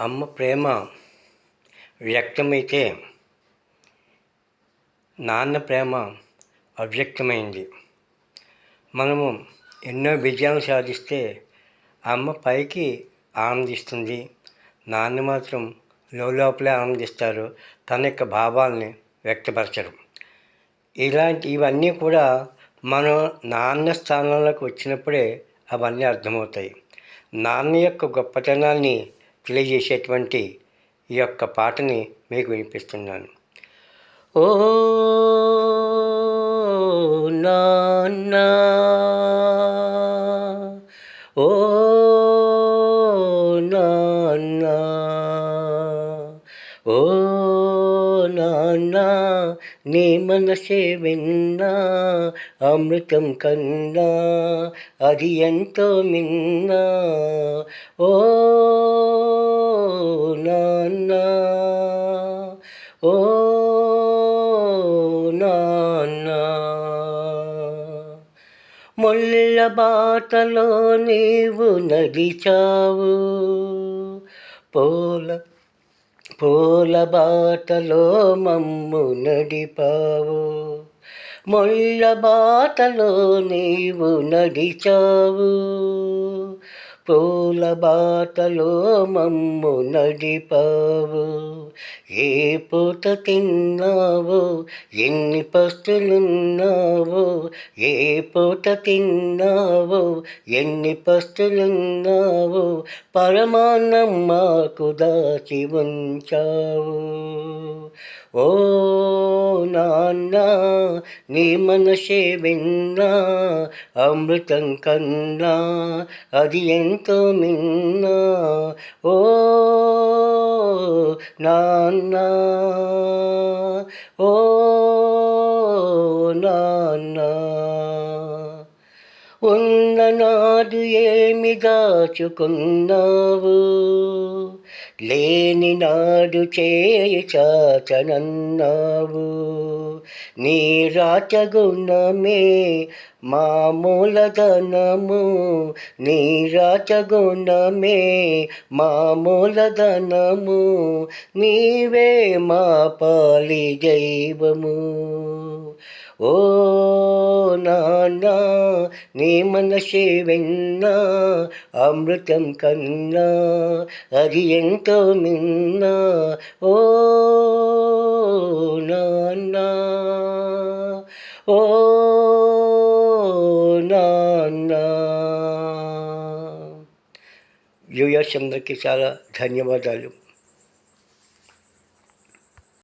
అమ్మ ప్రేమ వ్యక్తమైతే నాన్న ప్రేమ అవ్యక్తమైంది. మనము ఎన్నో విజయాలు సాధిస్తే అమ్మ పైకి ఆనందిస్తుంది. నాన్న మాత్రం లోపలే ఆనందిస్తారు. తన యొక్క భావాల్ని వ్యక్తపరచరు. ఇలాంటి ఇవన్నీ కూడా మనం నాన్న స్థానంలోకి వచ్చినప్పుడే అవన్నీ అర్థమవుతాయి. నాన్న యొక్క గొప్పతనాన్ని తెలియజేసేటువంటి ఈ యొక్క పాటని మీకు వినిపిస్తున్నాను. ఓ నాన్న ఓ నాన్న ఓ నాన్నా నీ మనసే విన్నా అమృతం కన్నా అది ఎంతో మిన్నా ఓ నాన్నా ఓ నాన్నా. ముళ్ళ బాటలో నీవు నడిచావు పోల పూల బాటలో మమ్ము నడిపావు. మొళ్ళ బాటలో నీవు నడిచావు. పూల బాటలో మమ్ము నడిపావు. ఏ పూట తిన్నావో? ఎన్ని పస్తులున్నావో? ఏ పూట తిన్నావో? ఎన్ని పస్తులున్నావో? పరమాన్నం మాకు దాచి ఉంచావు. ఓ నాన్న నీ మనసే విన్నా అమృతం కన్నా అది ఎంతో మిన్నా. ఓ నాన్న ఓ నాన్న. ఉన్ననాడు ఏమి దాచుకున్నావు? లేని నాడు చేయి చాచనన్నావు నీ రాచగుణమే మా మూలధనము నీ రాచగుణమే మా మూలధనము నీవే మా పాలి దైవము ఓ నాన్న నీ మనసే విన్నా అమృతం కన్నా అది ఎంతో మిన్నా ఓ నాన్న ఓ నాన్న వ్యూయర్స్ అందరికీ చాలా ధన్యవాదాలు